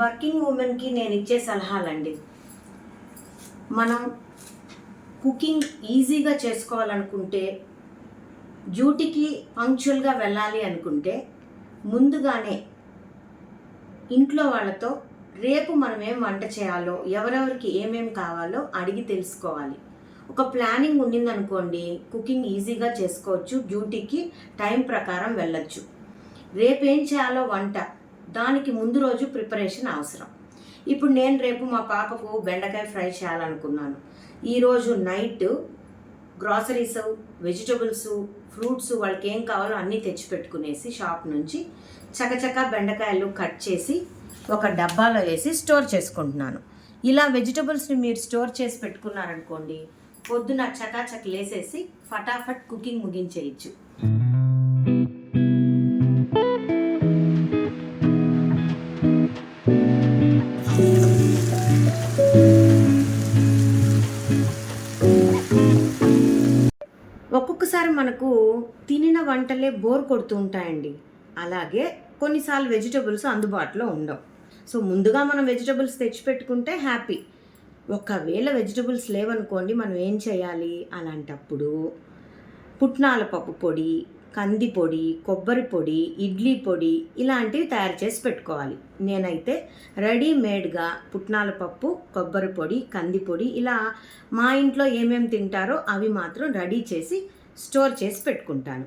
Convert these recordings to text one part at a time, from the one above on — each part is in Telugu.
వర్కింగ్ ఉమెన్కి నేను ఇచ్చే సలహాలండి. మనం కుకింగ్ ఈజీగా చేసుకోవాలనుకుంటే డ్యూటీకి పంక్చువల్గా వెళ్ళాలి అనుకుంటే ముందుగానే ఇంట్లో వాళ్ళతో రేపు మనం ఏం వంట చేయాలో ఎవరెవరికి ఏమేమి కావాలో అడిగి తెలుసుకోవాలి. ఒక ప్లానింగ్ ఉండిందనుకోండి కుకింగ్ ఈజీగా చేసుకోవచ్చు డ్యూటీకి టైం ప్రకారం వెళ్ళొచ్చు. రేపు ఏం చేయాలో వంట దానికి ముందు రోజు ప్రిపరేషన్ అవసరం. ఇప్పుడు నేను రేపు మా పాపకు బెండకాయ ఫ్రై చేయాలనుకున్నాను. ఈరోజు నైట్ గ్రాసరీస్ వెజిటబుల్స్ ఫ్రూట్స్ వాళ్ళకి ఏం కావాలో అన్నీ తెచ్చిపెట్టుకునేసి షాప్ నుంచి చకచక బెండకాయలు కట్ చేసి ఒక డబ్బాలో వేసి స్టోర్ చేసుకుంటున్నాను. ఇలా వెజిటబుల్స్ని మీరు స్టోర్ చేసి పెట్టుకున్నారనుకోండి పొద్దున చకాచక్ లేసేసి ఫటాఫట్ కుకింగ్ ముగించేయచ్చు. ఒక్కొక్కసారి మనకు తినిన వంటలే బోర్ కొడుతూ ఉంటాయండి. అలాగే కొన్నిసార్లు వెజిటబుల్స్ అందుబాటులో ఉండవు. సో ముందుగా మనం వెజిటబుల్స్ తెచ్చిపెట్టుకుంటే హ్యాపీ. ఒకవేళ వెజిటబుల్స్ లేవనుకోండి మనం ఏం చేయాలి అలాంటప్పుడు పుట్నాల పప్పు పొడి కంది పొడి కొబ్బరి పొడి ఇడ్లీ పొడి ఇలాంటివి తయారు చేసి పెట్టుకోవాలి. నేనైతే రెడీమేడ్గా పుట్నాల పప్పు కొబ్బరి పొడి కంది పొడి ఇలా మా ఇంట్లో ఏమేమి తింటారో అవి మాత్రం రెడీ చేసి స్టోర్ చేసి పెట్టుకుంటాను.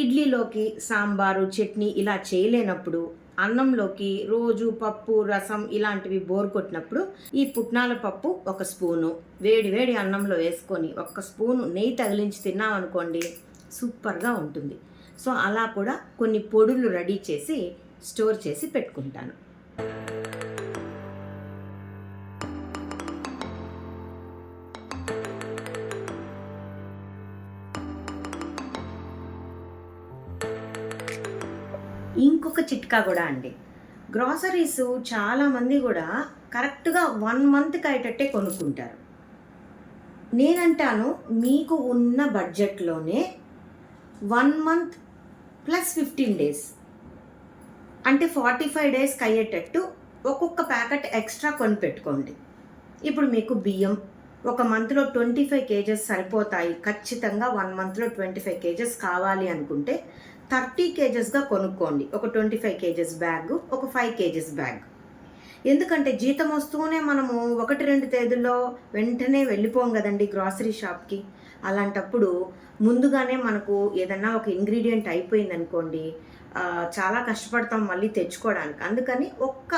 ఇడ్లీలోకి సాంబారు చట్నీ ఇలా చేయలేనప్పుడు అన్నంలోకి రోజు పప్పు రసం ఇలాంటివి బోర్ కొట్టినప్పుడు ఈ పుట్నాల పప్పు ఒక స్పూను. వేడి వేడి అన్నంలో వేసుకొని ఒక్క స్పూను నెయ్యి తగిలించి తిన్నామనుకోండి సూపర్గా ఉంటుంది. సో అలా కూడా కొన్ని పొడులు రెడీ చేసి స్టోర్ చేసి పెట్టుకుంటాను. ఇంకొక చిట్కా కూడా అండి. గ్రాసరీస్ చాలామంది కూడా కరెక్ట్గా వన్ మంత్కి అయ్యేటట్టే కొనుక్కుంటారు. నేనంటాను మీకు ఉన్న బడ్జెట్లోనే one month plus fifteen days. అంటే ఫార్టీ ఫైవ్ డేస్కి అయ్యేటట్టు ఒక్కొక్క ప్యాకెట్ ఎక్స్ట్రా కొని పెట్టుకోండి ఇప్పుడు మీకు బియ్యం ఒక మంత్లో ట్వంటీ ఫైవ్ కేజెస్ సరిపోతాయి. ఖచ్చితంగా వన్ మంత్లో ట్వంటీ ఫైవ్ కేజెస్ కావాలి అనుకుంటే థర్టీ కేజెస్గా కొనుక్కోండి. ఒక ట్వంటీ ఫైవ్ కేజెస్ బ్యాగ్ ఒక ఫైవ్ కేజెస్ బ్యాగ్ ఎందుకంటే జీతం వస్తూనే మనము ఒకటి రెండు తేదీల్లో వెంటనే వెళ్ళిపోం కదండి గ్రాసరీ షాప్కి అలాంటప్పుడు ముందుగానే మనకు ఏదన్నా ఒక ఇంగ్రీడియంట్ అయిపోయిందనుకోండి చాలా కష్టపడతాం మళ్ళీ తెచ్చుకోవడానికి. అందుకని ఒక్క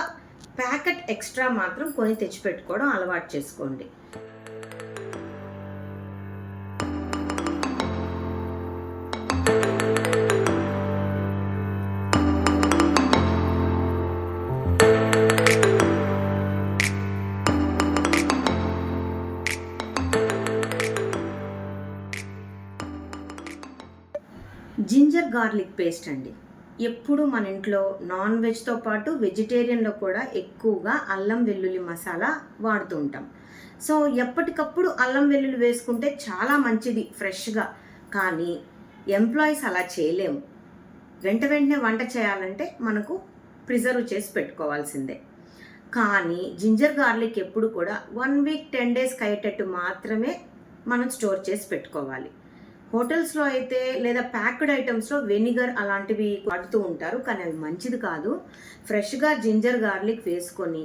ప్యాకెట్ ఎక్స్ట్రా మాత్రం కొని తెచ్చిపెట్టుకోవడం అలవాటు చేసుకోండి. జింజర్ గార్లిక్ పేస్ట్ అండి. ఎప్పుడు మన ఇంట్లో నాన్ వెజ్తో పాటు వెజిటేరియన్లో కూడా ఎక్కువగా అల్లం వెల్లుల్లి మసాలా వాడుతూ ఉంటాం. సో ఎప్పటికప్పుడు అల్లం వెల్లుల్లి వేసుకుంటే చాలా మంచిది ఫ్రెష్గా. కానీ ఎంప్లాయీస్ అలా చేయలేము. వెంట వెంటనే వంట చేయాలంటే మనకు ప్రిజర్వ్ చేసి పెట్టుకోవాల్సిందే. కానీ జింజర్ గార్లిక్ ఎప్పుడు కూడా వన్ వీక్ టెన్ డేస్కి అయ్యేటట్టు మాత్రమే మనం స్టోర్ చేసి పెట్టుకోవాలి. హోటల్స్లో అయితే లేదా ప్యాక్డ్ ఐటమ్స్లో వెనిగర్ అలాంటివి వాడుతూ ఉంటారు. కానీ అవి మంచిది కాదు. ఫ్రెష్గా జింజర్ గార్లిక్ వేసుకొని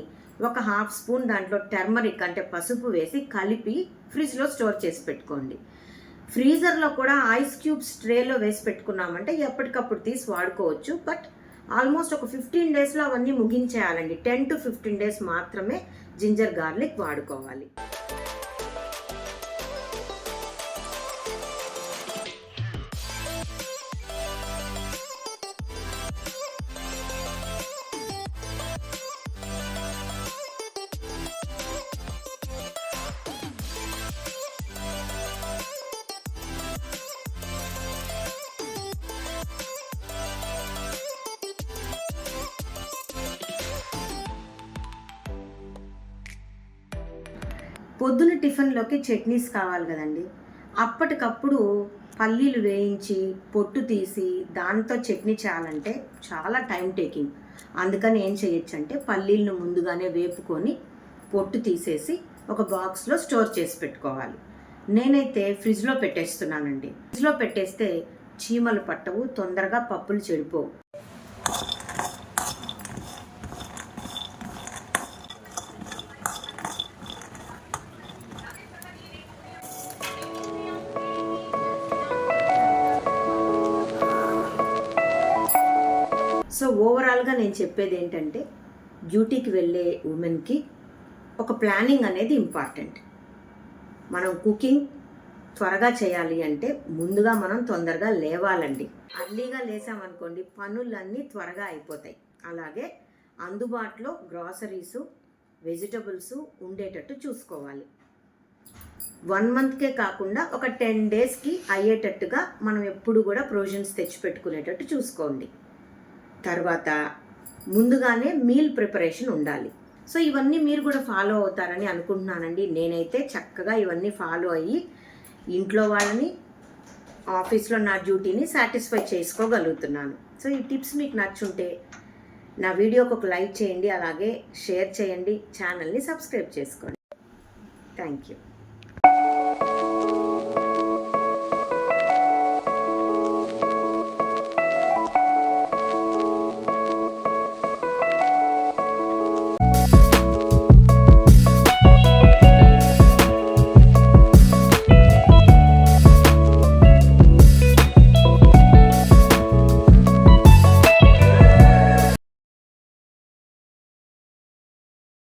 ఒక హాఫ్ స్పూన్ దాంట్లో టర్మరిక్ అంటే పసుపు వేసి కలిపి ఫ్రిడ్జ్లో స్టోర్ చేసి పెట్టుకోండి. ఫ్రీజర్లో కూడా ఐస్ క్యూబ్స్ ట్రేలో వేసి పెట్టుకున్నామంటే ఎప్పటికప్పుడు తీసి వాడుకోవచ్చు. బట్ ఆల్మోస్ట్ ఒక ఫిఫ్టీన్ డేస్లో అవన్నీ ముగించేయాలండి. టెన్ టు ఫిఫ్టీన్ డేస్ మాత్రమే జింజర్ గార్లిక్ వాడుకోవాలి. పొద్దున టిఫిన్లోకి చట్నీస్ కావాలి కదండి. అప్పటికప్పుడు పల్లీలు వేయించి పొట్టు తీసి దాంతో చట్నీ చేయాలంటే చాలా టైం టేకింగ్. అందుకని ఏం చేయొచ్చు అంటే పల్లీలను ముందుగానే వేపుకొని పొట్టు తీసేసి ఒక బాక్స్లో స్టోర్ చేసి పెట్టుకోవాలి. నేనైతే ఫ్రిడ్జ్లో పెట్టేస్తున్నానండి. ఫ్రిడ్జ్లో పెట్టేస్తే చీమలు పట్టవు తొందరగా పప్పులు చెడిపోవు. ఓవరాల్గా నేను చెప్పేది ఏంటంటే డ్యూటీకి వెళ్ళే ఉమెన్కి ఒక ప్లానింగ్ అనేది ఇంపార్టెంట్ మనం కుకింగ్ త్వరగా చేయాలి అంటే ముందుగా మనం తొందరగా లేవాలండి. అర్లీగా లేసామనుకోండి పనులన్నీ త్వరగా అయిపోతాయి. అలాగే అందుబాటులో గ్రాసరీసు వెజిటబుల్స్ ఉండేటట్టు చూసుకోవాలి. వన్ మంత్కే కాకుండా ఒక టెన్ డేస్కి అయ్యేటట్టుగా మనం ఎప్పుడు కూడా ప్రొవిజన్స్ తెచ్చిపెట్టుకునేటట్టు చూసుకోండి. తర్వాత ముందుగానే మీల్ ప్రిపరేషన్ ఉండాలి. సో ఇవన్నీ మీరు కూడా ఫాలో అవుతారని అనుకుంటున్నానండి. నేనైతే చక్కగా ఇవన్నీ ఫాలో అయ్యి ఇంట్లో వాళ్ళని ఆఫీస్లో నా డ్యూటీని సాటిస్ఫై చేసుకోగలుగుతున్నాను. సో ఈ టిప్స్ మీకు నచ్చుంటే నా వీడియోకి ఒక లైక్ చేయండి అలాగే షేర్ చేయండి ఛానల్ని సబ్స్క్రైబ్ చేసుకోండి. Thank you.